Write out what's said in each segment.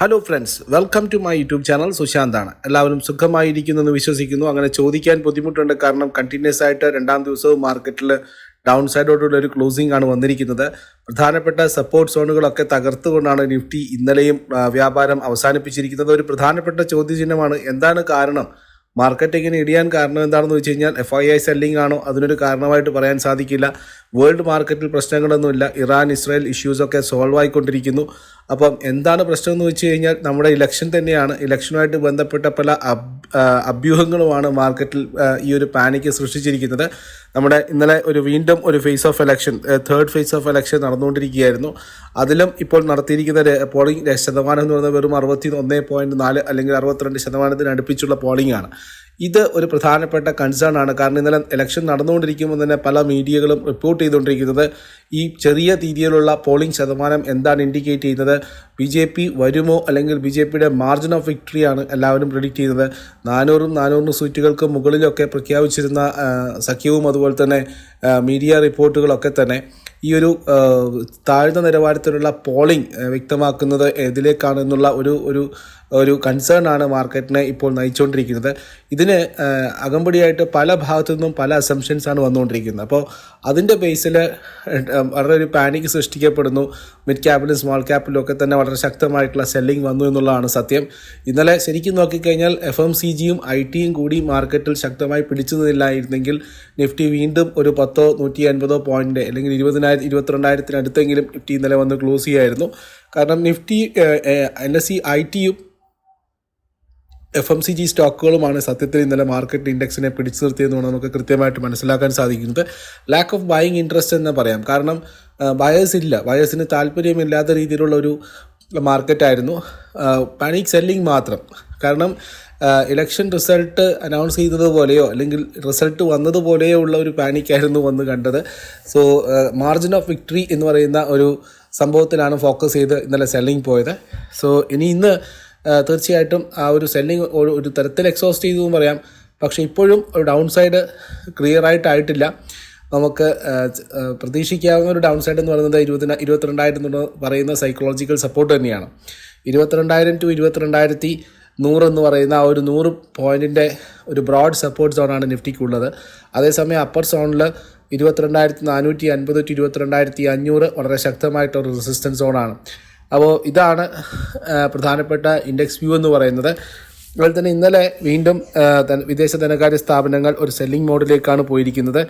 Hello friends welcome to my YouTube channel സുശാന്താണ് എല്ലാവരും സുഖമായിരിക്കുന്നു എന്ന് വിശ്വസിക്കുന്നു. അങ്ങനെ ചോദിക്കാൻ ബുദ്ധിമുട്ടുണ്ട്. കാരണം കണ്ടിന്യൂസ് ആയിട്ട് രണ്ടാം ദിവസവും മാർക്കറ്റിൽ ഡൗൺ സൈഡോടുള്ള ഒരു ക്ലോസിംഗ് ആണ് വന്നിരിക്കുന്നത്. പ്രധാനപ്പെട്ട സപ്പോർട്ട് സോണുകളൊക്കെ തകർത്തുകൊണ്ടാണ് നിഫ്റ്റി ഇന്നലെയും വ്യാപാരം അവസാനിപ്പിച്ചിരിക്കുന്നത്. ഒരു പ്രധാനപ്പെട്ട ചോദ്യചിഹ്നമാണ്. എന്താണ് കാരണം? മാർക്കറ്റ് ഇങ്ങനെ ഇടിയാൻ കാരണം എന്താണെന്ന് വെച്ച് കഴിഞ്ഞാൽ എഫ് ഐ ഐ സെല്ലിംഗ് ആണോ? അതിനൊരു കാരണമായിട്ട് പറയാൻ സാധിക്കില്ല. വേൾഡ് മാർക്കറ്റിൽ പ്രശ്നങ്ങളൊന്നുമില്ല. ഇറാൻ ഇസ്രായേൽ ഇഷ്യൂസൊക്കെ സോൾവ് ആയിക്കൊണ്ടിരിക്കുന്നു. അപ്പം എന്താണ് പ്രശ്നം എന്ന് വെച്ച് കഴിഞ്ഞാൽ നമ്മുടെ ഇലക്ഷൻ തന്നെയാണ്. ഇലക്ഷനുമായിട്ട് ബന്ധപ്പെട്ട പല അഭ്യൂഹങ്ങളുമാണ് മാർക്കറ്റിൽ ഈ ഒരു പാനിക്ക് സൃഷ്ടിച്ചിരിക്കുന്നത്. നമ്മുടെ ഇന്നലെ ഒരു വീണ്ടും ഒരു phase of election third phase of election നടന്നുകൊണ്ടിരിക്കുകയായിരുന്നു. അതിലും ഇപ്പോൾ നടത്തിയിരിക്കുന്ന പോളിംഗ് ശതമാനം എന്ന് പറയുന്നത് വെറും അറുപത്തി ഒന്ന് പോയിന്റ് നാല് അല്ലെങ്കിൽ അറുപത്തിരണ്ട് ശതമാനത്തിന് അടുപ്പിച്ചുള്ള പോളിംഗ് ആണ്. ഇത് ഒരു പ്രധാനപ്പെട്ട കൺസേൺ ആണ്. കാരണം ഇന്നലെ ഇലക്ഷൻ നടന്നുകൊണ്ടിരിക്കുമ്പോൾ തന്നെ പല മീഡിയകളും റിപ്പോർട്ട് ചെയ്തുകൊണ്ടിരിക്കുന്നത് ഈ ചെറിയ രീതിയിലുള്ള പോളിംഗ് ശതമാനം എന്താണ് ഇൻഡിക്കേറ്റ് ചെയ്യുന്നത്? ബി ജെ പി വരുമോ? അല്ലെങ്കിൽ ബി ജെ പിയുടെ മാർജിൻ ഓഫ് വിക്ടറിയാണ് എല്ലാവരും പ്രിഡിക്റ്റ് ചെയ്യുന്നത്. നാനൂറും നാനൂറിന് സീറ്റുകൾക്ക് മുകളിലൊക്കെ പ്രഖ്യാപിച്ചിരുന്ന സഖ്യവും അതുപോലെ തന്നെ മീഡിയ റിപ്പോർട്ടുകളൊക്കെ തന്നെ ഈ ഒരു താഴ്ന്ന നിലവാരത്തിലുള്ള പോളിംഗ് വ്യക്തമാക്കുന്നത് ഏതിലേക്കാണ് എന്നുള്ള ഒരു ഒരു ഒരു കൺസേൺ ആണ് മാർക്കറ്റിനെ ഇപ്പോൾ നയിച്ചുകൊണ്ടിരിക്കുന്നത്. ഇതിന് അകമ്പടിയായിട്ട് പല ഭാഗത്തു നിന്നും പല അസംഷൻസ് ആണ് വന്നുകൊണ്ടിരിക്കുന്നത്. അപ്പോൾ അതിന്റെ ബേസിൽ വളരെ ഒരു പാനിക് സൃഷ്ടിക്കപ്പെടുന്നു. മിഡ് ക്യാപിലും സ്മോൾ ക്യാപിലും ഒക്കെ തന്നെ വളരെ ശക്തമായിട്ടുള്ള സെല്ലിംഗ് വന്നു എന്നുള്ളതാണ് സത്യം. ഇന്നലെ ശരിക്കും നോക്കിക്കഴിഞ്ഞാൽ എഫ് എം സി ജിയും ഐ ടിയും കൂടി മാർക്കറ്റിൽ ശക്തമായി പിടിച്ചു നിന്നില്ലായിരുന്നെങ്കിൽ നിഫ്റ്റി വീണ്ടും ഒരു പത്തോ നൂറ്റി അൻപതോ പോയിന്റ് അല്ലെങ്കിൽ ഇരുപതിനായിരം ഇരുപത്തിരണ്ടായിരത്തിനടുത്തെങ്കിലും നിഫ്റ്റി ഇന്നലെ വന്ന് ക്ലോസ് ചെയ്യായിരുന്നു. കാരണം Nifty N S C I ടിയും എഫ് എം സി ജി സ്റ്റോക്കുകളുമാണ് സത്യത്തിൽ ഇന്നലെ മാർക്കറ്റ് ഇൻഡെക്സിനെ പിടിച്ചു നിർത്തിയെന്നാണ് നമുക്ക് കൃത്യമായിട്ട് മനസ്സിലാക്കാൻ സാധിക്കുന്നത്. ലാക്ക് ഓഫ് ബൈയിങ് ഇൻട്രസ്റ്റ് എന്ന് പറയാം. കാരണം ബയേഴ്സ് ഇല്ല. ബയേഴ്സിന് താല്പര്യമില്ലാത്ത രീതിയിലുള്ള ഒരു മാർക്കറ്റായിരുന്നു പാനിക് സെല്ലിംഗ് മാത്രം. കാരണം ഇലക്ഷൻ റിസൾട്ട് അനൗൺസ് ചെയ്തതുപോലെയോ അല്ലെങ്കിൽ റിസൾട്ട് വന്നതുപോലെയോ ഉള്ള ഒരു പാനിക്കായിരുന്നു വന്ന് കണ്ടത്. സോ മാർജിൻ ഓഫ് വിക്ടറി എന്ന് പറയുന്ന ഒരു സംഭവത്തിലാണ് ഫോക്കസ് ചെയ്ത് ഇന്നലെ സെല്ലിംഗ് പോയത്. സോ ഇനി ഇന്ന് തീർച്ചയായിട്ടും ആ ഒരു സെല്ലിംഗ് ഒരു തരത്തിൽ എക്സോസ്റ്റ് ചെയ്തു എന്ന് പറയാം. പക്ഷേ ഇപ്പോഴും ഒരു ഡൗൺ സൈഡ് ക്ലിയർ ആയിട്ടായിട്ടില്ല. നമുക്ക് പ്രതീക്ഷിക്കാവുന്ന ഒരു ഡൗൺ സൈഡ് എന്ന് പറയുന്നത് ഇരുപത്തി ഇരുപത്തിരണ്ടായിരം എന്ന് പറയുന്ന സൈക്കോളജിക്കൽ സപ്പോർട്ട് തന്നെയാണ്. ഇരുപത്തിരണ്ടായിരം ടു ഇരുപത്തിരണ്ടായിരത്തി നൂറ് എന്ന് പറയുന്ന ആ ഒരു നൂറ് പോയിന്റിന്റെ ഒരു ബ്രോഡ് സപ്പോർട്ട് സോണാണ് നിഫ്റ്റിക്കുള്ളത് അതേസമയം അപ്പർ സോണിൽ ഇരുപത്തിരണ്ടായിരത്തി നാനൂറ്റി അൻപത് ടു ഇരുപത്തിരണ്ടായിരത്തി അഞ്ഞൂറ് വളരെ ശക്തമായിട്ടൊരു റെസിസ്റ്റൻസ് സോണാണ് അപ്പോൾ ഇതാണ് പ്രധാനപ്പെട്ട ഇൻഡെക്സ് വ്യൂ എന്ന് പറയുന്നത്. അതുപോലെ തന്നെ ഇന്നലെ വീണ്ടും വിദേശ ധനകാര്യ സ്ഥാപനങ്ങൾ ഒരു സെല്ലിംഗ് മോഡിലേക്കാണ് പോയിരിക്കുന്നത്.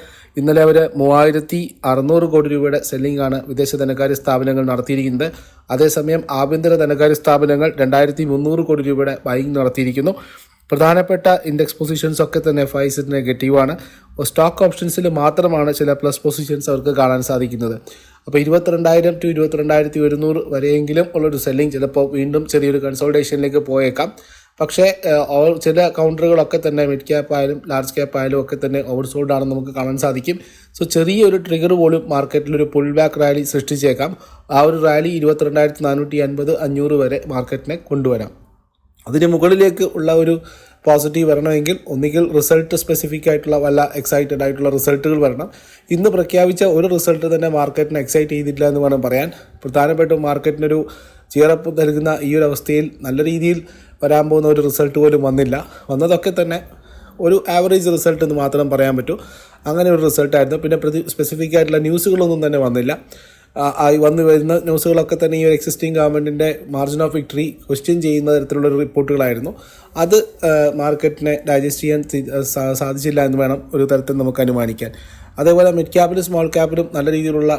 ഇന്നലെ അവർ മൂവായിരത്തി അറുന്നൂറ് കോടി രൂപയുടെ സെല്ലിംഗ് ആണ് വിദേശ ധനകാര്യ സ്ഥാപനങ്ങൾ നടത്തിയിരിക്കുന്നത്. അതേസമയം ആഭ്യന്തര ധനകാര്യ സ്ഥാപനങ്ങൾ രണ്ടായിരത്തി മുന്നൂറ് കോടി രൂപയുടെ ബൈങ് നടത്തിയിരിക്കുന്നു. പ്രധാനപ്പെട്ട ഇൻഡെക്സ് പൊസിഷൻസ് ഒക്കെ തന്നെ എഫ് ഐ സിറ്റ് നെഗറ്റീവാണ് സ്റ്റോക്ക് ഓപ്ഷൻസിൽ മാത്രമാണ് ചില പ്ലസ് പൊസിഷൻസ് അവർക്ക് കാണാൻ സാധിക്കുന്നത്. അപ്പോൾ ഇരുപത്തിരണ്ടായിരം ടു ഇരുപത്തിരണ്ടായിരത്തി ഒരുന്നൂറ് വരെയെങ്കിലും ഉള്ളൊരു സെല്ലിംഗ് ചിലപ്പോൾ വീണ്ടും ചെറിയൊരു കൺസോൾട്ടേഷനിലേക്ക് പോയേക്കാം. പക്ഷേ ചില കൗണ്ടറുകളൊക്കെ തന്നെ മിഡ് ക്യാപ്പ് ആയാലും ലാർജ് ക്യാപ്പ് ആയാലും ഒക്കെ തന്നെ ഓവർസോൾഡ് ആണെന്ന് നമുക്ക് കാണാൻ സാധിക്കും. സോ ചെറിയൊരു ട്രിഗർ പോലും മാർക്കറ്റിൽ ഒരു പുൾ ബാക്ക് റാലി സൃഷ്ടിച്ചേക്കാം. ആ ഒരു റാലി ഇരുപത്തിരണ്ടായിരത്തി നാനൂറ്റി അൻപത് അഞ്ഞൂറ് വരെ മാർക്കറ്റിനെ കൊണ്ടുവരാം. അതിന് മുകളിലേക്ക് ഉള്ള ഒരു പോസിറ്റീവ് വരണമെങ്കിൽ ഒന്നുകിൽ റിസൾട്ട് സ്പെസിഫിക് ആയിട്ടുള്ള വല്ല എക്സൈറ്റഡ് ആയിട്ടുള്ള റിസൾട്ടുകൾ വരണം. ഇന്ന് പ്രഖ്യാപിച്ച ഒരു റിസൾട്ട് തന്നെ മാർക്കറ്റിനെ എക്സൈറ്റ് ചെയ്തിട്ടില്ല എന്ന് വേണം പറയാൻ. പ്രധാനപ്പെട്ടും മാർക്കറ്റിനൊരു ചീറപ്പ് നൽകുന്ന ഈ ഒരു അവസ്ഥയിൽ നല്ല രീതിയിൽ വരാൻ പോകുന്ന ഒരു റിസൾട്ട് പോലും വന്നില്ല. വന്നതൊക്കെ തന്നെ ഒരു ആവറേജ് റിസൾട്ട് എന്ന് മാത്രം പറയാൻ പറ്റൂ. അങ്ങനെ ഒരു റിസൾട്ടായിരുന്നു പിന്നെ പ്രതി സ്പെസിഫിക് ആയിട്ടുള്ള ന്യൂസുകളൊന്നും തന്നെ വന്നില്ല. ആയി വന്നു വരുന്ന ന്യൂസുകളൊക്കെ തന്നെ ഈ ഒരു എക്സിസ്റ്റിംഗ് ഗവൺമെന്റിന്റെ മാർജിൻ ഓഫ് വിക്ടറി ക്വസ്റ്റ്യൻ ചെയ്യുന്ന തരത്തിലുള്ള റിപ്പോർട്ടുകളായിരുന്നു. അത് മാർക്കറ്റിനെ ഡൈജസ്റ്റ് ചെയ്യാൻ സാധിച്ചില്ല എന്ന് വേണം ഒരു തരത്തിൽ നമുക്ക് അനുമാനിക്കാൻ. അതേപോലെ മിഡ് ക്യാപ്പിലും സ്മോൾ ക്യാപ്പിലും നല്ല രീതിയിലുള്ള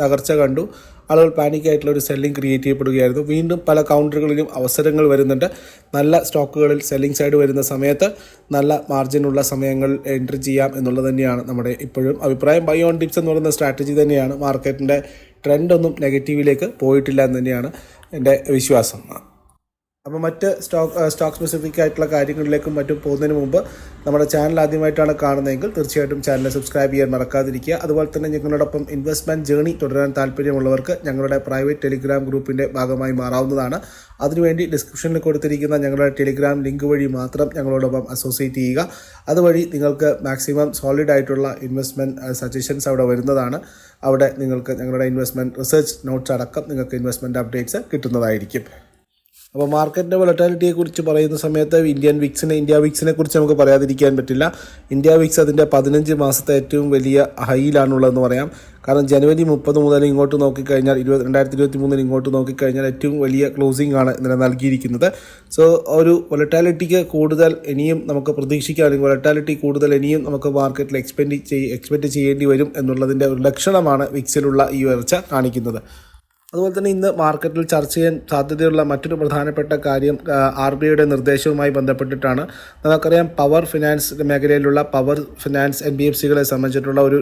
തകർച്ച കണ്ടു. ആളുകൾ പാനിക്കായിട്ടുള്ള ഒരു സെല്ലിംഗ് ക്രിയേറ്റ് ചെയ്യപ്പെടുകയായിരുന്നു. വീണ്ടും പല കൗണ്ടറുകളിലും അവസരങ്ങൾ വരുന്നുണ്ട്. നല്ല സ്റ്റോക്കുകളിൽ സെല്ലിംഗ് സൈഡ് വരുന്ന സമയത്ത് നല്ല മാർജിനുള്ള സമയങ്ങൾ എൻട്രി ചെയ്യാം എന്നുള്ളത് തന്നെയാണ് നമ്മുടെ ഇപ്പോഴും അഭിപ്രായം. ബൈ ഓൺ ടിപ്സ് എന്ന് പറയുന്ന സ്ട്രാറ്റജി തന്നെയാണ്. മാർക്കറ്റിന്റെ ട്രെൻഡൊന്നും നെഗറ്റീവിലേക്ക് പോയിട്ടില്ല എന്ന് തന്നെയാണ് എന്റെ വിശ്വാസം. അപ്പോൾ മറ്റ് സ്റ്റോക്ക് സ്റ്റോക്ക് സ്പെസിഫിക് ആയിട്ടുള്ള കാര്യങ്ങളിലേക്കും മറ്റും പോകുന്നതിന് മുമ്പ് നമ്മുടെ ചാനൽ ആദ്യമായിട്ടാണ് കാണുന്നതെങ്കിൽ തീർച്ചയായിട്ടും ചാനൽ സബ്സ്ക്രൈബ് ചെയ്യാൻ മറക്കാതിരിക്കുക. അതുപോലെ തന്നെ ഞങ്ങളോടൊപ്പം ഇൻവെസ്റ്റ്മെന്റ് ജേണി തുടരാൻ താല്പര്യമുള്ളവർക്ക് ഞങ്ങളുടെ പ്രൈവറ്റ് ടെലിഗ്രാം ഗ്രൂപ്പിന്റെ ഭാഗമായി മാറാവുന്നതാണ്. അതിനുവേണ്ടി ഡിസ്ക്രിപ്ഷനിൽ കൊടുത്തിരിക്കുന്ന ഞങ്ങളുടെ ടെലിഗ്രാം ലിങ്ക് വഴി മാത്രം ഞങ്ങളോടൊപ്പം അസോസിയേറ്റ് ചെയ്യുക. അതുവഴി നിങ്ങൾക്ക് മാക്സിമം സോളിഡ് ആയിട്ടുള്ള ഇൻവെസ്റ്റ്മെന്റ് സജഷൻസ് അവിടെ വരുന്നതാണ്. അവിടെ നിങ്ങൾക്ക് ഞങ്ങളുടെ ഇൻവെസ്റ്റ്മെന്റ് റിസർച്ച് നോട്ട്സ് അടക്കം നിങ്ങൾക്ക് ഇൻവെസ്റ്റ്മെന്റ് അപ്ഡേറ്റ്സ് കിട്ടുന്നതായിരിക്കും. അപ്പോൾ മാർക്കറ്റിന്റെ വൊളറ്റാലിറ്റിയെ കുറിച്ച് പറയുന്ന സമയത്ത് ഇന്ത്യൻ വിക്സിനെ ഇന്ത്യ വിക്സിനെ കുറിച്ച് നമുക്ക് പറയാതിരിക്കാൻ പറ്റില്ല. ഇന്ത്യ വിക്സ് അതിന്റെ പതിനഞ്ച് മാസത്തെ ഏറ്റവും വലിയ ഹൈയിലാണുള്ളതെന്ന് പറയാം. കാരണം ജനുവരി മുപ്പത് മുതൽ ഇങ്ങോട്ട് നോക്കിക്കഴിഞ്ഞാൽ ഇരുപത് രണ്ടായിരത്തി ഇരുപത്തി മൂന്നിൽ ഇങ്ങോട്ട് നോക്കിക്കഴിഞ്ഞാൽ ഏറ്റവും വലിയ ക്ലോസിംഗ് ആണ് ഇന്നലെ നൽകിയിരിക്കുന്നത് സോ ഒരു വൊളറ്റാലിറ്റിക്ക് കൂടുതൽ ഇനിയും നമുക്ക് പ്രതീക്ഷിക്കാം. അല്ലെങ്കിൽ വൊളറ്റാലിറ്റി കൂടുതൽ ഇനിയും നമുക്ക് മാർക്കറ്റിൽ എക്സ്പെൻഡ് ചെയ് എക്സ്പെക്റ്റ് ചെയ്യേണ്ടി വരും എന്നുള്ളതിന്റെ ഒരു ലക്ഷണമാണ് വിക്സിലുള്ള ഈ ഉയർച്ച കാണിക്കുന്നത്. അതുപോലെ തന്നെ ഇന്ന് മാർക്കറ്റിൽ ചർച്ച ചെയ്യാൻ സാധ്യതയുള്ള മറ്റൊരു പ്രധാനപ്പെട്ട കാര്യം ആർ ബി ഐയുടെ നിർദ്ദേശവുമായി ബന്ധപ്പെട്ടിട്ടാണ്. നമുക്കറിയാം പവർ ഫിനാൻസ് മേഖലയിലുള്ള power finance N B F സികളെ സംബന്ധിച്ചിട്ടുള്ള ഒരു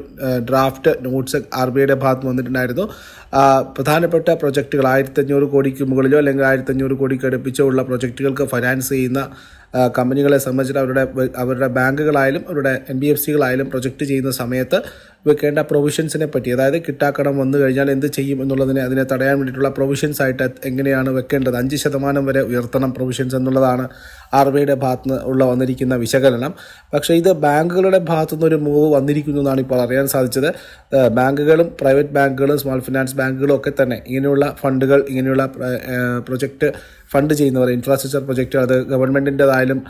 ഡ്രാഫ്റ്റ് നോട്ട്സ് ആർ ബി ഐയുടെ ഭാഗത്ത് വന്നിട്ടുണ്ടായിരുന്നു. പ്രധാനപ്പെട്ട പ്രൊജക്റ്റുകൾ ആയിരത്തഞ്ഞൂറ് കോടിക്ക് മുകളിലോ അല്ലെങ്കിൽ ആയിരത്തഞ്ഞൂറ് കോടിക്ക് അടുപ്പിച്ചോ ഉള്ള പ്രൊജക്റ്റുകൾക്ക് ഫൈനാൻസ് ചെയ്യുന്ന കമ്പനികളെ സംബന്ധിച്ചിട്ട് അവരുടെ അവരുടെ ബാങ്കുകളായാലും അവരുടെ എൻ ബി എഫ് സികളായാലും പ്രൊജക്റ്റ് ചെയ്യുന്ന സമയത്ത് വെക്കേണ്ട പ്രൊവിഷൻസിനെ പറ്റി. അതായത് കിട്ടാക്കടം വന്നു കഴിഞ്ഞാൽ എന്ത് ചെയ്യും എന്നുള്ളതിനെ അതിനെ തടയാൻ വേണ്ടിയിട്ടുള്ള പ്രൊവിഷൻസ് ആയിട്ട് എങ്ങനെയാണ് വെക്കേണ്ടത്? അഞ്ച് ശതമാനം വരെ ഉയർത്തണം പ്രൊവിഷൻസ് എന്നുള്ളതാണ് ആർ ബി ഐയുടെ ഭാഗത്ത് ഉള്ള വന്നിരിക്കുന്ന വിശകലനം. പക്ഷേ ഇത് ബാങ്കുകളുടെ ഭാഗത്തു നിന്ന് ഒരു മൂവ് വന്നിരിക്കുന്നു എന്നാണ് ഇപ്പോൾ അറിയാൻ സാധിച്ചത്. ബാങ്കുകളും പ്രൈവറ്റ് ബാങ്കുകളും സ്മോൾ ഫിനാൻസ് ബാങ്കുകളും ഒക്കെ തന്നെ ഇങ്ങനെയുള്ള ഫണ്ടുകൾ ഇങ്ങനെയുള്ള പ്രൊജക്റ്റ് ഫണ്ട് ചെയ്യുന്നവർ ഇൻഫ്രാസ്ട്രക്ചർ പ്രൊജക്റ്റ് അത് ഗവൺമെന്റിന്റെതായാലും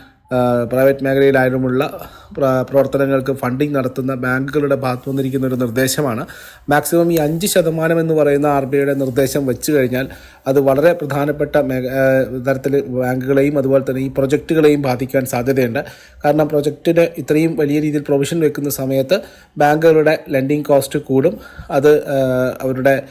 പ്രൈവറ്റ് മേഖലയിലായാലുമുള്ള പ്ര- പ്രവർത്തനങ്ങൾക്ക് ഫണ്ടിംഗ് നടത്തുന്ന ബാങ്കുകളുടെ ഭാഗത്തു വന്നിരിക്കുന്ന ഒരു നിർദ്ദേശമാണ്. മാക്സിമം ഈ അഞ്ച് ശതമാനം എന്ന് പറയുന്ന ആർ ബി ഐയുടെ നിർദ്ദേശം വെച്ച് കഴിഞ്ഞാൽ അത് വളരെ പ്രധാനപ്പെട്ട തരത്തിൽ ബാങ്കുകളെയും അതുപോലെ തന്നെ ഈ പ്രൊജക്റ്റുകളെയും ബാധിക്കാൻ സാധ്യതയുണ്ട്. കാരണം പ്രൊജക്റ്റിന് ഇത്രയും വലിയ രീതിയിൽ പ്രൊവിഷൻ വെക്കുന്ന സമയത്ത് ബാങ്കുകളുടെ ലെൻഡിങ് കോസ്റ്റ് കൂടും. അത് അവരുടെ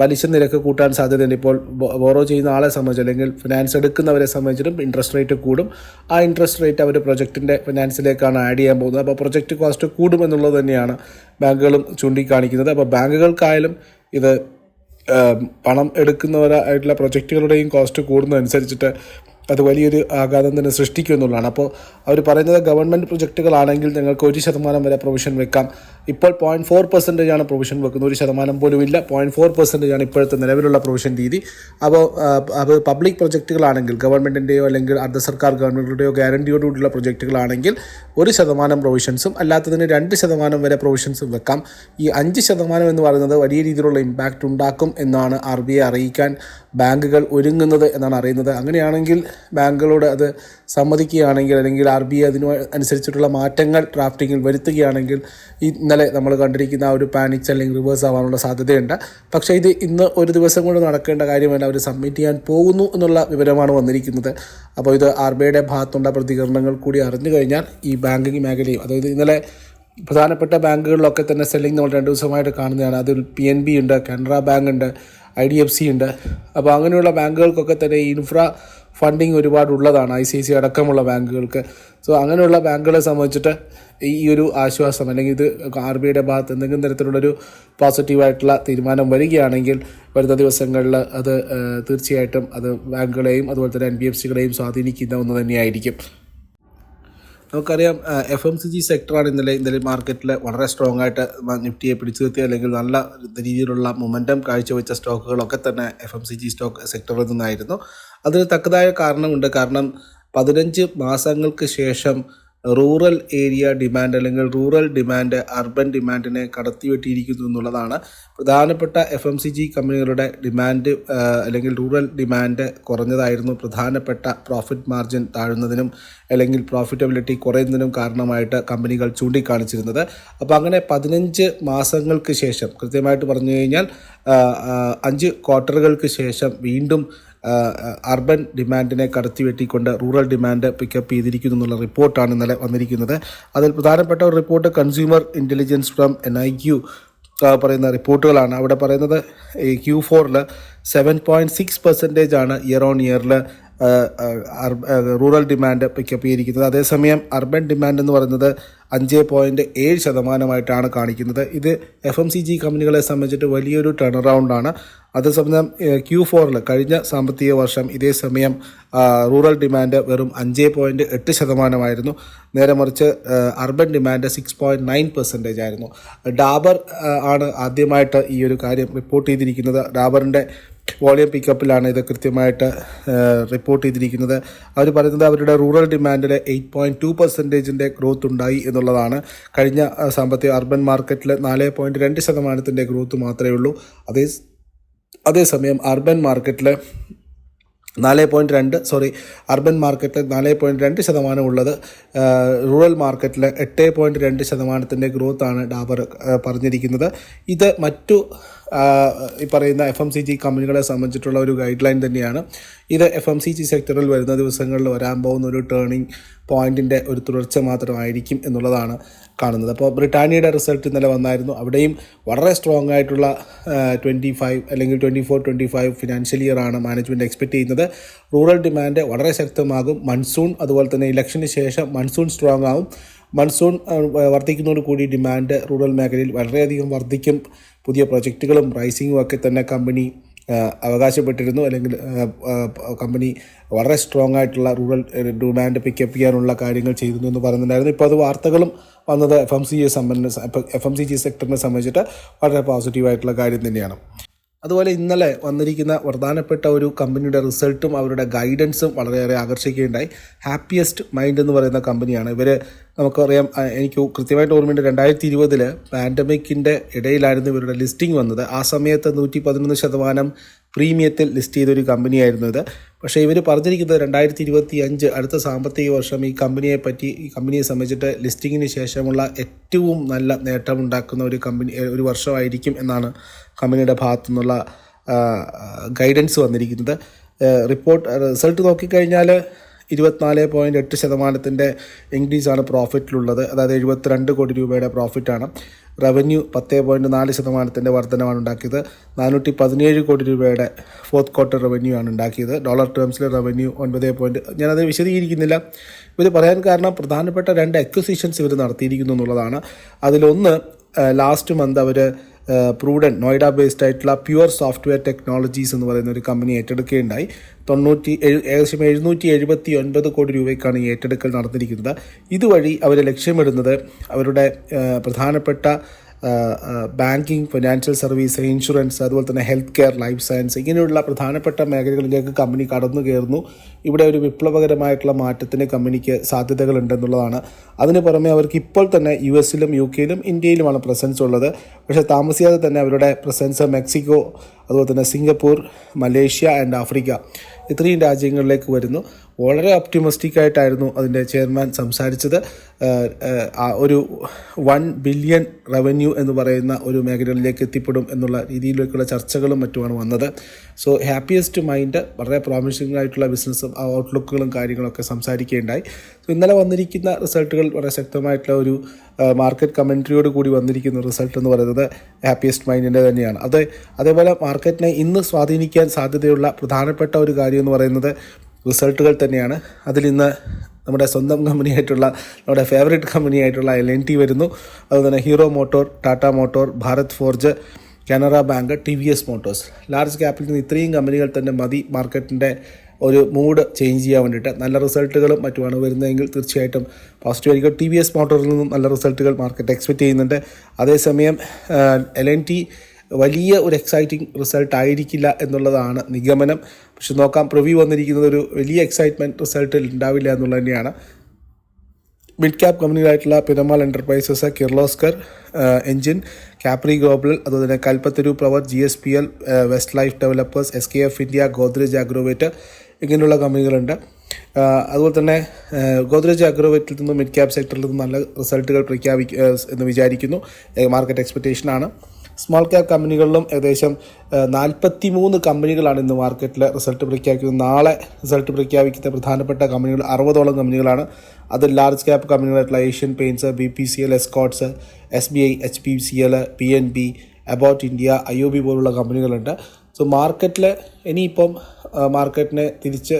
പലിശ നിരക്ക് കൂട്ടാൻ സാധ്യതയുണ്ട്. ഇപ്പോൾ ബോറോ ചെയ്യുന്ന ആളെ സംബന്ധിച്ച് അല്ലെങ്കിൽ ഫിനാൻസ് എടുക്കുന്നവരെ സംബന്ധിച്ചിട്ടും ഇൻട്രസ്റ്റ് റേറ്റ് കൂടും. ആ ഇൻട്രസ്റ്റ് റേറ്റ് അവർ പ്രൊജക്റ്റിന്റെ ഫിനാൻസിലേക്കാണ് ആഡ് ചെയ്യാൻ പോകുന്നത്. അപ്പോൾ പ്രൊജക്റ്റ് കോസ്റ്റ് കൂടും എന്നുള്ളത് തന്നെയാണ് ബാങ്കുകളും ചൂണ്ടിക്കാണിക്കുന്നത്. അപ്പോൾ ബാങ്കുകൾക്കായാലും ഇത് പണം എടുക്കുന്നവരായിട്ടുള്ള പ്രൊജക്റ്റുകളുടെയും കോസ്റ്റ് കൂടുന്നതനുസരിച്ചിട്ട് അത് വലിയൊരു ആഘാതം തന്നെ സൃഷ്ടിക്കും എന്നുള്ളതാണ്. അപ്പോൾ അവർ പറയുന്നത് ഗവൺമെന്റ് പ്രൊജക്റ്റുകളാണെങ്കിൽ ഞങ്ങൾക്ക് ഒരു ശതമാനം വരെ പ്രൊവിഷൻ വെക്കാം. ഇപ്പോൾ പോയിന്റ് ഫോർ പെർസെന്റേജ് ആണ് പ്രൊവിഷൻ വെക്കുന്നത്. ഒരു ശതമാനം പോലും ഇല്ല. പോയിന്റ് ഫോർ പെർസെന്റേജ് ആണ് ഇപ്പോഴത്തെ നിലവിലുള്ള പ്രൊവിഷൻ രീതി. അപ്പോൾ അത് പബ്ലിക് പ്രൊജക്റ്റുകളാണെങ്കിൽ ഗവൺമെന്റിന്റെയോ അല്ലെങ്കിൽ അർദ്ധ സർക്കാർ ഗവൺമെന്റിന്റെയോ ഗ്യാരണ്ടിയോടുകൂടിയുള്ള പ്രൊജക്റ്റുകളാണെങ്കിൽ ഒരു ശതമാനം പ്രൊവിഷൻസും അല്ലാത്തതിന് രണ്ട് ശതമാനം വരെ പ്രൊവിഷൻസും വെക്കാം. ഈ അഞ്ച് ശതമാനം എന്ന് പറയുന്നത് വലിയ രീതിയിലുള്ള ഇമ്പാക്റ്റ് ഉണ്ടാക്കും എന്നാണ് ആർ ബി ഐ അറിയിക്കാൻ ബാങ്കുകൾ ഒരുങ്ങുന്നത് എന്നാണ് അറിയുന്നത്. അങ്ങനെയാണെങ്കിൽ ബാങ്കുകളോട് അത് സമ്മതിക്കുകയാണെങ്കിൽ അല്ലെങ്കിൽ ആർ ബി ഐ അതിന് അനുസരിച്ചിട്ടുള്ള മാറ്റങ്ങൾ ഡ്രാഫ്റ്റിങ്ങിൽ വരുത്തുകയാണെങ്കിൽ ഇന്നലെ നമ്മൾ കണ്ടിരിക്കുന്ന ആ ഒരു പാനിക് അല്ലെങ്കിൽ റിവേഴ്സ് ആവാനുള്ള സാധ്യതയുണ്ട്. പക്ഷേ ഇത് ഇന്ന് ഒരു ദിവസം കൊണ്ട് നടക്കേണ്ട കാര്യമല്ല. അവർ സബ്മിറ്റ് ചെയ്യാൻ പോകുന്നു എന്നുള്ള വിവരമാണ് വന്നിരിക്കുന്നത്. അപ്പോൾ ഇത് ആർ ബി ഐയുടെ ഭാഗത്തുള്ള പ്രതികരണങ്ങൾ കൂടി അറിഞ്ഞു കഴിഞ്ഞാൽ ഈ ബാങ്കിങ് മേഖലയും അതായത് ഇന്നലെ പ്രധാനപ്പെട്ട ബാങ്കുകളിലൊക്കെ തന്നെ സെല്ലിംഗ് നമ്മൾ രണ്ട് ദിവസമായിട്ട് കാണുന്നതാണ്. അതിൽ പി എൻ ബി ഉണ്ട് കാനറ ബാങ്ക് ഉണ്ട് ഐ ഡി എഫ് സി ഉണ്ട്. അപ്പോൾ അങ്ങനെയുള്ള ബാങ്കുകൾക്കൊക്കെ തന്നെ ഇൻഫ്ര ഫണ്ടിങ് ഒരുപാട് ഉള്ളതാണ് ഐ സി ഐ സി അടക്കമുള്ള ബാങ്കുകൾക്ക്. സോ അങ്ങനെയുള്ള ബാങ്കുകളെ സംബന്ധിച്ചിട്ട് ഈ ഒരു ആശ്വാസം അല്ലെങ്കിൽ ഇത് ആർ ബി ഐയുടെ ഭാഗത്ത് എന്തെങ്കിലും തരത്തിലുള്ളൊരു പോസിറ്റീവായിട്ടുള്ള തീരുമാനം വരികയാണെങ്കിൽ വരുന്ന ദിവസങ്ങളിൽ അത് തീർച്ചയായിട്ടും അത് ബാങ്കുകളെയും അതുപോലെ തന്നെ എൻ ബി എഫ് സികളെയും സ്വാധീനിക്കുന്ന ഒന്ന് തന്നെയായിരിക്കും. നമുക്കറിയാം എഫ് എം സി ജി സെക്ടറാണ് ഇന്നലെ ഇന്നലെ മാർക്കറ്റിൽ വളരെ സ്ട്രോങ് ആയിട്ട് നിഫ്റ്റിയെ പിടിച്ചു നിർത്തിയ അല്ലെങ്കിൽ നല്ല രീതിയിലുള്ള മൊമെന്റം കാഴ്ചവെച്ച സ്റ്റോക്കുകളൊക്കെ തന്നെ F M C G stock സെക്ടറിൽ നിന്നായിരുന്നു. അതിന് തക്കതായ കാരണമുണ്ട്. കാരണം പതിനഞ്ച് മാസങ്ങൾക്ക് ശേഷം റൂറൽ ഏരിയ ഡിമാൻഡ് അല്ലെങ്കിൽ റൂറൽ ഡിമാൻഡ് അർബൻ ഡിമാൻഡിനെ കടത്തിവെട്ടിയിരിക്കുന്നു എന്നുള്ളതാണ്. പ്രധാനപ്പെട്ട എഫ് എം സി ജി കമ്പനികളുടെ ഡിമാൻഡ് അല്ലെങ്കിൽ റൂറൽ ഡിമാൻഡ് കുറഞ്ഞതായിരുന്നു. പ്രധാനപ്പെട്ട പ്രോഫിറ്റ് മാർജിൻ താഴുന്നതിനും അല്ലെങ്കിൽ പ്രോഫിറ്റബിലിറ്റി കുറയുന്നതിനും കാരണമായിട്ട് കമ്പനികൾ ചൂണ്ടിക്കാണിച്ചിരുന്നത്. അപ്പോൾ അങ്ങനെ പതിനഞ്ച് മാസങ്ങൾക്ക് ശേഷം കൃത്യമായിട്ട് പറഞ്ഞു കഴിഞ്ഞാൽ അഞ്ച് ക്വാർട്ടറുകൾക്ക് ശേഷം വീണ്ടും അർബൻ ഡിമാൻഡിനെ കടത്തിവെട്ടിക്കൊണ്ട് റൂറൽ ഡിമാൻഡ് പിക്കപ്പ് ചെയ്തിരിക്കുന്നു എന്നുള്ള റിപ്പോർട്ടാണ് ഇന്നലെ വന്നിരിക്കുന്നത്. അതിൽ പ്രധാനപ്പെട്ട ഒരു report consumer intelligence from N I Q പറയുന്ന റിപ്പോർട്ടുകളാണ്. അവിടെ പറയുന്നത് ഈ ക്യൂ ഫോറിൽ സെവൻ പോയിന്റ് സിക്സ് പെർസെന്റേജ് ആണ് ഇയർ ഓൺ ഇയറിൽ റൂറൽ ഡിമാൻഡ് പിക്കപ്പ് ചെയ്തിരിക്കുന്നത്. അതേസമയം അർബൻ ഡിമാൻഡ് എന്ന് പറയുന്നത് അഞ്ച് പോയിന്റ് ഏഴ് ശതമാനമായിട്ടാണ് കാണിക്കുന്നത്. ഇത് എഫ് എം സി ജി കമ്പനികളെ സംബന്ധിച്ചിട്ട് വലിയൊരു ടേൺ അറൗണ്ടാണ് അതേസമയം ക്യൂ ഫോറിൽ കഴിഞ്ഞ സാമ്പത്തിക വർഷം ഇതേ സമയം റൂറൽ ഡിമാൻഡ് വെറും അഞ്ച് പോയിന്റ് എട്ട് ശതമാനമായിരുന്നു. നേരെ മറിച്ച് urban demand six point nine percentage ആയിരുന്നു. ഡാബർ ആണ് ആദ്യമായിട്ട് ഈ ഒരു കാര്യം റിപ്പോർട്ട് ചെയ്തിരിക്കുന്നത്. ഡാബറിന്റെ വോളിയം പിക്കപ്പിലാണ് ഇത് കൃത്യമായിട്ട് റിപ്പോർട്ട് ചെയ്തിരിക്കുന്നത്. അവർ പറയുന്നത് അവരുടെ റൂറൽ ഡിമാൻഡിൽ എയ്റ്റ് പോയിന്റ് ടു പെർസെന്റേജിന്റെ ഗ്രോത്ത് ഉണ്ടായി എന്നുള്ളതാണ്. കഴിഞ്ഞ സാമ്പത്തിക അർബൻ മാർക്കറ്റിൽ നാല് പോയിന്റ് രണ്ട് ശതമാനത്തിന്റെ ഗ്രോത്ത് മാത്രമേ ഉള്ളൂ. അതേ അതേസമയം അർബൻ മാർക്കറ്റിൽ നാല് പോയിന്റ് രണ്ട് സോറി അർബൻ മാർക്കറ്റിൽ നാല് പോയിന്റ് രണ്ട് ശതമാനം ഉള്ളത് റൂറൽ മാർക്കറ്റിൽ എട്ട് പോയിന്റ് രണ്ട് ശതമാനത്തിന്റെ ഗ്രോത്താണ് ഡാബർ പറഞ്ഞിരിക്കുന്നത്. ഇത് മറ്റു ഈ പറയുന്ന എഫ് എം സി ജി കമ്പനികളെ സംബന്ധിച്ചിട്ടുള്ള ഒരു ഗൈഡ് ലൈൻ തന്നെയാണ്. ഇത് എഫ് എം സി ജി സെക്ടറിൽ വരുന്ന ദിവസങ്ങളിൽ വരാൻ പോകുന്ന ഒരു ടേണിംഗ് പോയിന്റിന്റെ ഒരു തുടർച്ച മാത്രമായിരിക്കും എന്നുള്ളതാണ് കാണുന്നത്. അപ്പോൾ ബ്രിട്ടാനിയയുടെ റിസൾട്ട് ഇന്നലെ വന്നായിരുന്നു. അവിടെയും വളരെ സ്ട്രോങ് ആയിട്ടുള്ള ട്വന്റി ഫൈവ് അല്ലെങ്കിൽ twenty four twenty five financial year ആണ് മാനേജ്മെന്റ് എക്സ്പെക്ട് ചെയ്യുന്നത്. റൂറൽ ഡിമാൻഡ് വളരെ ശക്തമാകും. മൺസൂൺ അതുപോലെ തന്നെ ഇലക്ഷന് ശേഷം മൺസൂൺ സ്ട്രോങ് ആവും. മൺസൂൺ വർദ്ധിക്കുന്നതോട് കൂടി ഡിമാൻഡ് റൂറൽ മേഖലയിൽ വളരെയധികം വർദ്ധിക്കും. പുതിയ പ്രൊജക്റ്റുകളും റൈസിങ്ങും ഒക്കെ തന്നെ കമ്പനി അവകാശപ്പെട്ടിരുന്നു. അല്ലെങ്കിൽ കമ്പനി വളരെ സ്ട്രോങ് ആയിട്ടുള്ള റൂറൽ ഡിമാൻഡ് പിക്കപ്പ് ചെയ്യാനുള്ള കാര്യങ്ങൾ ചെയ്തിരുന്നു എന്ന് പറയുന്നുണ്ടായിരുന്നു ഇപ്പോൾ അത് വാർത്തകളും വന്നത് എഫ് എം സി ജി സംബന്ധിച്ച് എഫ് എം സി ജി സെക്ടറിനെ സംബന്ധിച്ചിട്ട് വളരെ പോസിറ്റീവായിട്ടുള്ള കാര്യം തന്നെയാണ്. അതുപോലെ ഇന്നലെ വന്നിരിക്കുന്ന പ്രധാനപ്പെട്ട ഒരു കമ്പനിയുടെ റിസൾട്ടും അവരുടെ ഗൈഡൻസും വളരെയേറെ ആകർഷിക്കുകയുണ്ടായി. ഹാപ്പിയസ്റ്റ് മൈൻഡ് എന്ന് പറയുന്ന കമ്പനിയാണ്. ഇവർ നമുക്കറിയാം എനിക്ക് കൃത്യമായിട്ട് ഓർമ്മയുണ്ട് രണ്ടായിരത്തി ഇരുപതിൽ പാൻഡമിക്കിന്റെ ഇടയിലായിരുന്നു ഇവരുടെ ലിസ്റ്റിംഗ് വന്നത്. ആ സമയത്ത് നൂറ്റി പതിനൊന്ന് ശതമാനം പ്രീമിയത്തിൽ ലിസ്റ്റ് ചെയ്തൊരു കമ്പനിയായിരുന്നു ഇത്. പക്ഷേ ഇവർ പറഞ്ഞിരിക്കുന്നത് രണ്ടായിരത്തി ഇരുപത്തി അഞ്ച് അടുത്ത സാമ്പത്തിക വർഷം ഈ കമ്പനിയെ പറ്റി ഈ കമ്പനിയെ സംബന്ധിച്ചിട്ട് ലിസ്റ്റിങ്ങിന് ശേഷമുള്ള ഏറ്റവും നല്ല നേട്ടമുണ്ടാക്കുന്ന ഒരു കമ്പനി ഒരു വർഷമായിരിക്കും എന്നാണ് കമ്പനിയുടെ ഭാഗത്തു നിന്നുള്ള ഗൈഡൻസ് വന്നിരിക്കുന്നത്. റിപ്പോർട്ട് റിസൾട്ട് നോക്കിക്കഴിഞ്ഞാൽ ഇരുപത്തിനാല് പോയിന്റ് എട്ട് ശതമാനത്തിന്റെ ഇൻക്രീസാണ് പ്രോഫിറ്റിലുള്ളത്. അതായത് എഴുപത്തിരണ്ട് കോടി രൂപയുടെ പ്രോഫിറ്റാണ്. റവന്യൂ പത്ത് പോയിന്റ് നാല് ശതമാനത്തിന്റെ വർധനമാണ് ഉണ്ടാക്കിയത്. നാനൂറ്റി പതിനേഴ് കോടി രൂപയുടെ ഫോർത്ത് ക്വാർട്ടർ റവന്യൂ ആണ് ഉണ്ടാക്കിയത്. ഡോളർ ടേംസിലെ റവന്യൂ ഒൻപത് പോയിന്റ് ഞാനത് വിശദീകരിക്കുന്നില്ല. ഇവർ പറയാൻ കാരണം പ്രധാനപ്പെട്ട രണ്ട് അക്വസിഷൻസ് ഇവർ നടത്തിയിരിക്കുന്നു എന്നുള്ളതാണ്. അതിലൊന്ന് ലാസ്റ്റ് മന്ത് അവർ പ്രൂഡൻ നോയിഡ ബേസ്ഡ് ആയിട്ടുള്ള പ്യുവർ സോഫ്റ്റ്വെയർ ടെക്നോളജീസ് എന്ന് പറയുന്ന ഒരു കമ്പനി ഏറ്റെടുക്കുകയുണ്ടായി. തൊണ്ണൂറ്റി ഏകദേശം എഴുന്നൂറ്റി എഴുപത്തി ഒൻപത് കോടി രൂപയ്ക്കാണ് ഈ ഏറ്റെടുക്കൽ നടന്നിരിക്കുന്നത്. ഇതുവഴി അവർ ലക്ഷ്യമിടുന്നത് അവരുടെ പ്രധാനപ്പെട്ട ബാങ്കിങ് ഫിനാൻഷ്യൽ സർവീസ് ഇൻഷുറൻസ് അതുപോലെ തന്നെ ഹെൽത്ത് കെയർ ലൈഫ് സയൻസ് ഇങ്ങനെയുള്ള പ്രധാനപ്പെട്ട മേഖലകളിലേക്ക് കമ്പനി കടന്നു കയറുന്നു. ഇവിടെ ഒരു വിപ്ലവകരമായിട്ടുള്ള മാറ്റത്തിന് കമ്പനിക്ക് സാധ്യതകളുണ്ടെന്നുള്ളതാണ്. അതിന് പുറമെ അവർക്ക് ഇപ്പോൾ തന്നെ യു എസിലും യു കെയിലും ഇന്ത്യയിലുമാണ് പ്രസൻസ് ഉള്ളത്. പക്ഷേ താമസിയാതെ തന്നെ അവരുടെ പ്രസൻസ് മെക്സിക്കോ അതുപോലെ തന്നെ സിംഗപ്പൂർ മലേഷ്യ ആൻഡ് ആഫ്രിക്ക ഇത്രയും രാജ്യങ്ങളിലേക്ക് വരുന്നു. വളരെ ഒപ്റ്റിമിസ്റ്റിക് ആയിട്ടായിരുന്നു അതിന്റെ ചെയർമാൻ സംസാരിച്ചത്. ഒരു വൺ ബില്യൺ റവന്യൂ എന്ന് പറയുന്ന ഒരു മേഖലയിലേക്ക് എത്തിപ്പെടും എന്നുള്ള രീതിയിലേക്കുള്ള ചർച്ചകളും മറ്റുമാണ് വന്നത്. സോ ഹാപ്പിയസ്റ്റ് മൈൻഡ് വളരെ പ്രോമിസിംഗ് ആയിട്ടുള്ള ബിസിനസ്സും ഔട്ട്ലുക്കുകളും കാര്യങ്ങളൊക്കെ സംസാരിക്കുകയുണ്ടായി. ഇന്നലെ വന്നിരിക്കുന്ന റിസൾട്ടുകൾ വളരെ ശക്തമായിട്ടുള്ള ഒരു മാർക്കറ്റ് കമൻട്രിയോട് കൂടി വന്നിരിക്കുന്ന റിസൾട്ട് എന്ന് പറയുന്നത് ഹാപ്പിയസ്റ്റ് മൈൻഡിന്റെ തന്നെയാണ്. അത് അതേപോലെ മാർക്കറ്റിനെ ഇന്ന് സ്വാധീനിക്കാൻ സാധ്യതയുള്ള പ്രധാനപ്പെട്ട ഒരു കാര്യം എന്ന് പറയുന്നത് റിസൾട്ടുകൾ തന്നെയാണ്. അതിൽ ഇന്ന് നമ്മുടെ സ്വന്തം കമ്പനിയായിട്ടുള്ള നമ്മുടെ ഫേവറേറ്റ് കമ്പനിയായിട്ടുള്ള എൽ എൻ ടി വരുന്നു. അതുപോലെ hero motor Tata motor Bharat forge Canara bank T V S motors large ക്യാപ്പിൽ നിന്ന് ഇത്രയും കമ്പനികൾ തന്നെ മതി മാർക്കറ്റിന്റെ ഒരു മൂഡ് ചേഞ്ച് ചെയ്യാൻ വേണ്ടിയിട്ട് നല്ല റിസൾട്ടുകളും മറ്റുമാണ് വരുന്നതെങ്കിൽ തീർച്ചയായിട്ടും പോസിറ്റീവ് ആയിരിക്കും. ടി വി എസ് മോട്ടോറിൽ നിന്നും നല്ല റിസൾട്ടുകൾ മാർക്കറ്റ് എക്സ്പെക്റ്റ് ചെയ്യുന്നുണ്ട്. അതേസമയം എൽ എൻ ടി വലിയ ഒരു എക്സൈറ്റിംഗ് റിസൾട്ട് ആയിരിക്കില്ല എന്നുള്ളതാണ് നിഗമനം. പക്ഷെ നോക്കാം പ്രിവ്യൂ വന്നിരിക്കുന്നത് ഒരു വലിയ എക്സൈറ്റ്മെന്റ് റിസൾട്ടിൽ ഉണ്ടാവില്ല എന്നുള്ളത് തന്നെയാണ്. Mid cap കമ്പനികളായിട്ടുള്ള Piramal enterprises Kirloskar engine Capri global അതുപോലെ തന്നെ Kalpataru power G S P L west life developers S K F India Godrej Agrovet ഇങ്ങനെയുള്ള കമ്പനികളുണ്ട്. അതുപോലെ തന്നെ ഗോദ്രേജ് അഗ്രോവേറ്റിൽ നിന്നും മിഡ് ക്യാപ് സെക്ടറിൽ നിന്നും നല്ല റിസൾട്ടുകൾ പ്രഖ്യാപിക്കുക എന്ന് വിചാരിക്കുന്നു. മാർക്കറ്റ് എക്സ്പെക്റ്റേഷൻ ആണ്. സ്മോൾ ക്യാപ് കമ്പനികളിലും ഏകദേശം നാൽപ്പത്തി മൂന്ന് കമ്പനികളാണ് ഇന്ന് മാർക്കറ്റിൽ റിസൾട്ട് പ്രഖ്യാപിക്കുന്നത്. നാളെ റിസൾട്ട് പ്രഖ്യാപിക്കുന്ന പ്രധാനപ്പെട്ട കമ്പനികൾ അറുപതോളം കമ്പനികളാണ്. അത് large cap കമ്പനികളായിട്ടുള്ള Asian paints B P C L Escorts S B I H P C L P N B about India I O B പോലുള്ള കമ്പനികളുണ്ട്. സോ മാർക്കറ്റിൽ ഇനിയിപ്പം മാർക്കറ്റിനെ തിരിച്ച്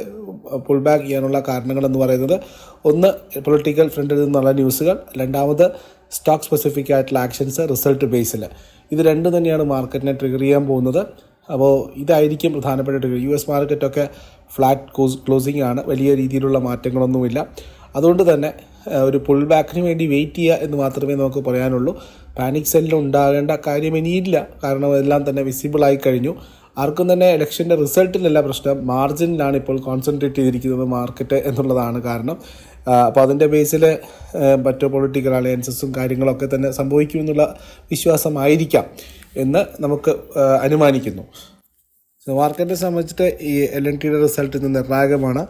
പുൾ ബാക്ക് ചെയ്യാനുള്ള കാരണങ്ങൾ എന്ന് പറയുന്നത് ഒന്ന് പൊളിറ്റിക്കൽ ഫ്രണ്ടിൽ നിന്നുള്ള ന്യൂസുകൾ രണ്ടാമത് സ്റ്റോക്ക് സ്പെസിഫിക് ആയിട്ടുള്ള ആക്ഷൻസ് റിസൾട്ട് ബേസിൽ ഇത് രണ്ടും തന്നെയാണ് മാർക്കറ്റിനെ ട്രിഗർ ചെയ്യാൻ പോകുന്നത്. അപ്പോൾ ഇതായിരിക്കും പ്രധാനപ്പെട്ട ട്രിഗർ യു എസ് മാർക്കറ്റൊക്കെ ഫ്ലാറ്റ് ക്ലോസ് ക്ലോസിംഗ് ആണ്. വലിയ രീതിയിലുള്ള മാറ്റങ്ങളൊന്നുമില്ല. അതുകൊണ്ട് തന്നെ ഒരു പുൾ ബാക്കിന് വേണ്ടി വെയിറ്റ് ചെയ്യുക എന്ന് മാത്രമേ നമുക്ക് പറയാനുള്ളൂ. പാനിക് സെല്ലിൽ ഉണ്ടാകേണ്ട കാര്യം ഇനിയില്ല. കാരണം എല്ലാം തന്നെ വിസിബിൾ ആയി കഴിഞ്ഞു. ആർക്കും തന്നെ ഇലക്ഷന്റെ റിസൾട്ടിലല്ല പ്രശ്നം. മാർജിനിലാണ് ഇപ്പോൾ കോൺസെൻട്രേറ്റ് ചെയ്തിരിക്കുന്നത് മാർക്കറ്റ് എന്നുള്ളതാണ് കാരണം. അപ്പോൾ അതിന്റെ ബേസിൽ മറ്റു പൊളിറ്റിക്കൽ അലയൻസസും കാര്യങ്ങളൊക്കെ തന്നെ സംഭവിക്കുമെന്നുള്ള വിശ്വാസമായിരിക്കാം എന്ന് നമുക്ക് അനുമാനിക്കുന്നു. മാർക്കറ്റിനെ സംബന്ധിച്ചിട്ട് ഈ എൽ എൻ ടിയുടെ റിസൾട്ട് ഇന്ന് നിർണായകമാണ്.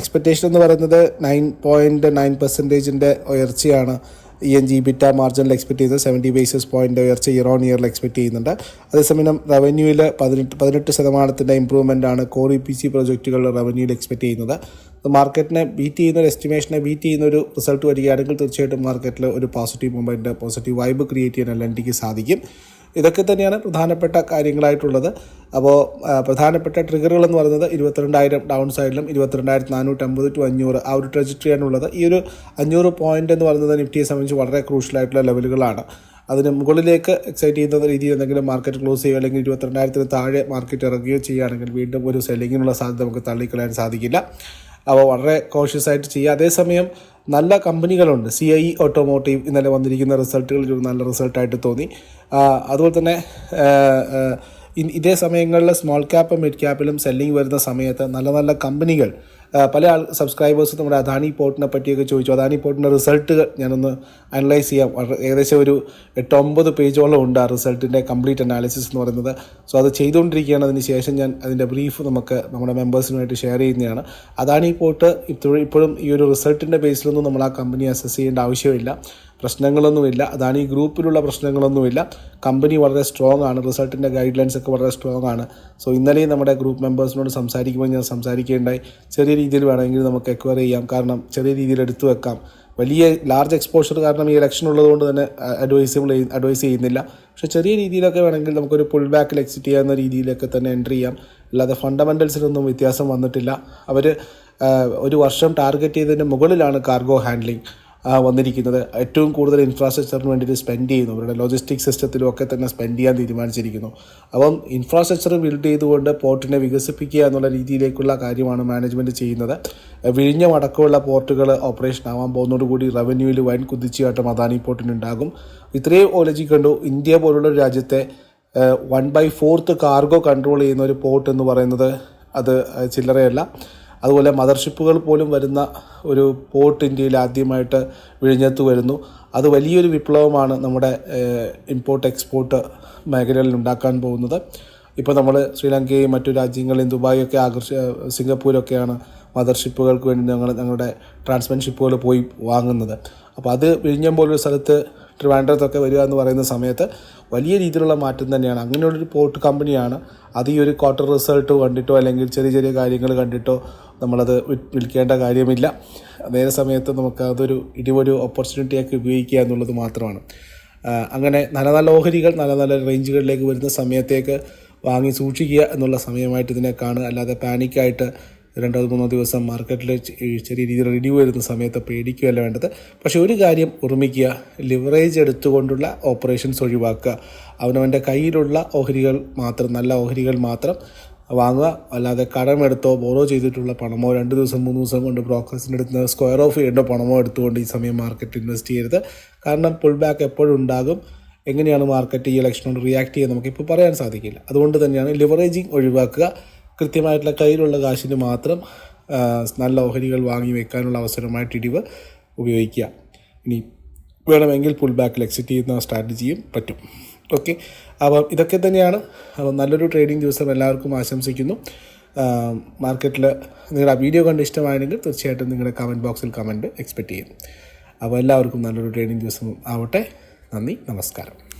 എക്സ്പെക്റ്റേഷൻ എന്ന് പറയുന്നത് നയൻ പോയിന്റ് നയൻ പെർസെന്റേജിന്റെ ഉയർച്ചയാണ്. ഇ എൻ ജി ബിറ്റ മാർജിനിൽ എക്സ്പെക്ട് ചെയ്യുന്നത് സെവന്റി ബേസിസ് പോയിന്റ് ഉയർച്ച ഇയർ ഓൺ ഇയറിൽ എക്സ്പെക്ട് ചെയ്യുന്നുണ്ട്. അതേസമയം റവന്യൂവിൽ പതിനെട്ട് പതിനെട്ട് ശതമാനത്തിന്റെ ഇമ്പ്രൂവ്മെന്റ് ആണ് കോർ ഇ പി സി പ്രൊജക്റ്റുകളുടെ റവന്യൂവിൽ എക്സ്പെക്ട് ചെയ്യുന്നത്. മാർക്കറ്റിനെ ബീറ്റ് ചെയ്യുന്ന ഒരു എസ്റ്റിമേഷനെ ബീറ്റ് ചെയ്യുന്ന ഒരു റിസൾട്ട് വരികയാണെങ്കിൽ തീർച്ചയായിട്ടും മാർക്കറ്റിൽ ഒരു positive movement positive vibe create ചെയ്യാൻ എൽ സാധിക്കും. ഇതൊക്കെ തന്നെയാണ് പ്രധാനപ്പെട്ട കാര്യങ്ങളായിട്ടുള്ളത്. അപ്പോൾ പ്രധാനപ്പെട്ട ട്രിഗറുകൾ എന്ന് പറയുന്നത് ഇരുപത്തിരണ്ടായിരം ഡൗൺ സൈഡിലും ഇരുപത്തിരണ്ടായിരത്തി നാനൂറ്റമ്പത് ടു അഞ്ഞൂറ് ആ ഒരു ട്രജക്ടറിയാണ് ഉള്ളത്. ഈ ഒരു അഞ്ഞൂറ് പോയിന്റ് എന്ന് പറയുന്നത് നിഫ്റ്റിയെ സംബന്ധിച്ച് വളരെ ക്രൂഷ്യലായിട്ടുള്ള ലെവലുകളാണ് അതിന് മുകളിലേക്ക് എക്സൈറ്റ് ചെയ്യുന്ന രീതിയിൽ എന്തെങ്കിലും മാർക്കറ്റ് ക്ലോസ് ചെയ്യുകയോ അല്ലെങ്കിൽ ഇരുപത്തിരണ്ടായിരത്തിന് താഴെ മാർക്കറ്റ് ഇറങ്ങുകയോ ചെയ്യുകയാണെങ്കിൽ വീണ്ടും ഒരു സെല്ലിങ്ങിനുള്ള സാധ്യത നമുക്ക് തള്ളിക്കളയാൻ സാധിക്കില്ല. അപ്പോൾ വളരെ കോഷ്യസ് ആയിട്ട് ചെയ്യുക. അതേസമയം നല്ല കമ്പനികളുണ്ട്. സി ഐ ഓട്ടോമോട്ടീവ് ഇന്നലെ വന്നിരിക്കുന്ന റിസൾട്ടുകളിൽ നല്ല റിസൾട്ടായിട്ട് തോന്നി. അതുപോലെ തന്നെ ഇതേ സമയങ്ങളിൽ സ്മോൾ ക്യാപ്പും മിഡ് ക്യാപ്പിലും സെല്ലിംഗ് വരുന്ന സമയത്ത് നല്ല നല്ല കമ്പനികൾ പല ആൾ സബ്സ്ക്രൈബേഴ്സ് നമ്മുടെ അദാനി പോർട്ടിനെ പറ്റിയൊക്കെ ചോദിച്ചു. അദാനി പോർട്ടിന്റെ റിസൾട്ടുകൾ ഞാനൊന്ന് അനലൈസ് ചെയ്യാം. ഏകദേശം ഒരു എട്ടൊമ്പത് പേജോളം ഉണ്ട് ആ റിസൾട്ടിന്റെ കംപ്ലീറ്റ് അനാലിസിസ് എന്ന് പറയുന്നത്. സോ അത് ചെയ്തുകൊണ്ടിരിക്കുകയാണ്. അതിന് ശേഷം ഞാൻ അതിന്റെ ബ്രീഫ് നമുക്ക് നമ്മുടെ മെമ്പേഴ്സിനുമായിട്ട് ഷെയർ ചെയ്യുന്നതാണ്. അദാനി പോർട്ട് ഇപ്പോഴും ഇപ്പോഴും ഈ ഒരു റിസൾട്ടിന്റെ ബേസിലൊന്നും നമ്മൾ ആ കമ്പനി അസസ് ചെയ്യേണ്ട ആവശ്യമില്ല. പ്രശ്നങ്ങളൊന്നുമില്ല. അതാണ് ഈ ഗ്രൂപ്പിലുള്ള പ്രശ്നങ്ങളൊന്നുമില്ല. കമ്പനി വളരെ സ്ട്രോങ് ആണ്. റിസൾട്ടിന്റെ ഗൈഡ് ലൈൻസ് ഒക്കെ വളരെ സ്ട്രോങ് ആണ്. സോ ഇന്നലെയും നമ്മുടെ ഗ്രൂപ്പ് മെമ്പേഴ്സിനോട് സംസാരിക്കുമ്പോൾ ഞാൻ സംസാരിക്കേണ്ടായി ചെറിയ രീതിയിൽ വേണമെങ്കിൽ നമുക്ക് എക്വയർ ചെയ്യാം. കാരണം ചെറിയ രീതിയിൽ എടുത്തു വെക്കാം. വലിയ ലാർജ് എക്സ്പോഷർ കാരണം ഈ ഇലക്ഷൻ ഉള്ളതുകൊണ്ട് തന്നെ അഡ്വൈസബിൾ അഡ്വൈസ് ചെയ്യുന്നില്ല. പക്ഷേ ചെറിയ രീതിയിലൊക്കെ വേണമെങ്കിൽ നമുക്കൊരു പുൾ ബാക്കിൽ എക്സിറ്റ് ചെയ്യാവുന്ന രീതിയിലൊക്കെ തന്നെ എൻട്രി ചെയ്യാം. അല്ലാതെ ഫണ്ടമെന്റൽസിനൊന്നും വ്യത്യാസം വന്നിട്ടില്ല. അവർ ഒരു വർഷം ടാർഗറ്റ് ചെയ്തതിന് മുകളിലാണ് കാർഗോ ഹാൻഡ്ലിംഗ് വന്നിരിക്കുന്നത്. ഏറ്റവും കൂടുതൽ ഇൻഫ്രാസ്ട്രക്ചറിന് വേണ്ടിയിട്ട് സ്പെൻഡ് ചെയ്യുന്നു. അവരുടെ ലോജിസ്റ്റിക് സിസ്റ്റത്തിലും ഒക്കെ തന്നെ സ്പെൻഡ് ചെയ്യാൻ തീരുമാനിച്ചിരിക്കുന്നു. അപ്പം ഇൻഫ്രാസ്ട്രക്ചർ ബിൽഡ് ചെയ്തുകൊണ്ട് പോർട്ടിനെ വികസിപ്പിക്കുക എന്നുള്ള രീതിയിലേക്കുള്ള കാര്യമാണ് മാനേജ്മെന്റ് ചെയ്യുന്നത്. വിഴിഞ്ഞം അടക്കമുള്ള പോർട്ടുകൾ ഓപ്പറേഷൻ ആവാൻ പോകുന്നതോടുകൂടി റവന്യൂവിൽ വൻ കുതിച്ചുചാട്ടം അദാനി പോർട്ടിനുണ്ടാകും ഇത്രയും ഓലജി കണ്ടു. ഇന്ത്യ പോലുള്ള ഒരു രാജ്യത്തെ one by fourth cargo control ചെയ്യുന്ന ഒരു പോർട്ട് എന്ന് പറയുന്നത് അത് ചില്ലറയല്ല. അതുപോലെ മദർഷിപ്പുകൾ പോലും വരുന്ന ഒരു പോർട്ട് ഇന്ത്യയിൽ ആദ്യമായിട്ട് വിഴിഞ്ഞത്ത് വരുന്നു. അത് വലിയൊരു വിപ്ലവമാണ് നമ്മുടെ ഇമ്പോർട്ട് എക്സ്പോർട്ട് മേഖലകളിൽ ഉണ്ടാക്കാൻ പോകുന്നത്. ഇപ്പോൾ നമ്മൾ ശ്രീലങ്കയും മറ്റു രാജ്യങ്ങളെയും ദുബായൊക്കെ ആകർഷ സിംഗപ്പൂരൊക്കെയാണ് മദർഷിപ്പുകൾക്ക് വേണ്ടി ഞങ്ങൾ ഞങ്ങളുടെ ട്രാൻസ്മെൻഷിപ്പുകൾ പോയി വാങ്ങുന്നത്. അപ്പോൾ അത് വിഴിഞ്ഞം പോലൊരു സ്ഥലത്ത് ട്രിവാൻഡ്രത്തൊക്കെ വരിക എന്ന് പറയുന്ന സമയത്ത് വലിയ രീതിയിലുള്ള മാറ്റം തന്നെയാണ്. അങ്ങനെയുള്ളൊരു പോർട്ട് കമ്പനിയാണ്. അത് ഈ ഒരു ക്വാർട്ടർ റിസൾട്ട് കണ്ടിട്ടോ അല്ലെങ്കിൽ ചെറിയ ചെറിയ കാര്യങ്ങൾ കണ്ടിട്ടോ നമ്മളത് വിൽക്കേണ്ട കാര്യമില്ല. നേരെ സമയത്ത് നമുക്ക് അതൊരു ഇടിവൊരു ഓപ്പർച്യൂണിറ്റിയൊക്കെ ഉപയോഗിക്കുക എന്നുള്ളത് മാത്രമാണ്. അങ്ങനെ നല്ല നല്ല ഓഹരികൾ നല്ല നല്ല റേഞ്ചുകളിലേക്ക് വരുന്ന സമയത്തേക്ക് വാങ്ങി സൂക്ഷിക്കുക എന്നുള്ള സമയമായിട്ട് ഇതിനെ കാണുക. അല്ലാതെ പാനിക്കായിട്ട് രണ്ടോ മൂന്നോ ദിവസം മാർക്കറ്റിൽ ചെറിയ രീതിയിൽ റിഡ്യൂ വരുന്ന സമയത്ത് പേടിക്കുകയല്ല വേണ്ടത്. പക്ഷേ ഒരു കാര്യം ഓർമ്മിക്കുക ലിവറേജ് എടുത്തുകൊണ്ടുള്ള ഓപ്പറേഷൻസ് ഒഴിവാക്കുക. അവനവന്റെ കയ്യിലുള്ള ഓഹരികൾ മാത്രം നല്ല ഓഹരികൾ മാത്രം വാങ്ങുക. അല്ലാതെ കടമെടുത്തോ ബോറോ ചെയ്തിട്ടുള്ള പണമോ രണ്ട് ദിവസം മൂന്ന് ദിവസം കൊണ്ട് ബ്രോക്കേഴ്സിന്റെ അടുത്ത് സ്ക്വയർ ഓഫ് ചെയ്യേണ്ട പണമോ എടുത്തുകൊണ്ട് ഈ സമയം മാർക്കറ്റ് ഇൻവെസ്റ്റ് ചെയ്യരുത്. കാരണം പുൾ ബാക്ക് എപ്പോഴും ഉണ്ടാകും. എങ്ങനെയാണ് മാർക്കറ്റ് ഈ ഇലക്ഷനോട് റിയാക്ട് ചെയ്യുക നമുക്കിപ്പോൾ പറയാൻ സാധിക്കില്ല. അതുകൊണ്ട് തന്നെയാണ് ലിവറേജിങ് ഒഴിവാക്കുക. കൃത്യമായിട്ടുള്ള കയ്യിലുള്ള കാശിന് മാത്രം നല്ല ഓഹരികൾ വാങ്ങി വെക്കാനുള്ള അവസരമായിട്ട് ഇടിവ് ഉപയോഗിക്കുക. ഇനി വേണമെങ്കിൽ പുൾ ബാക്കിൽ എക്സിറ്റ് ചെയ്യുന്ന സ്ട്രാറ്റജിയും പറ്റും. ഓക്കെ അപ്പം ഇതൊക്കെ തന്നെയാണ്. അപ്പം നല്ലൊരു ട്രേഡിംഗ് ദിവസം എല്ലാവർക്കും ആശംസിക്കുന്നു. മാർക്കറ്റിൽ നിങ്ങളുടെ വീഡിയോ കണ്ട് ഇഷ്ടമായെങ്കിൽ തീർച്ചയായിട്ടും നിങ്ങളുടെ കമന്റ് ബോക്സിൽ കമന്റ് എക്സ്പെക്റ്റ് ചെയ്യും. അപ്പോൾ എല്ലാവർക്കും നല്ലൊരു ട്രേഡിംഗ് ദിവസം ആവട്ടെ. നന്ദി നമസ്കാരം.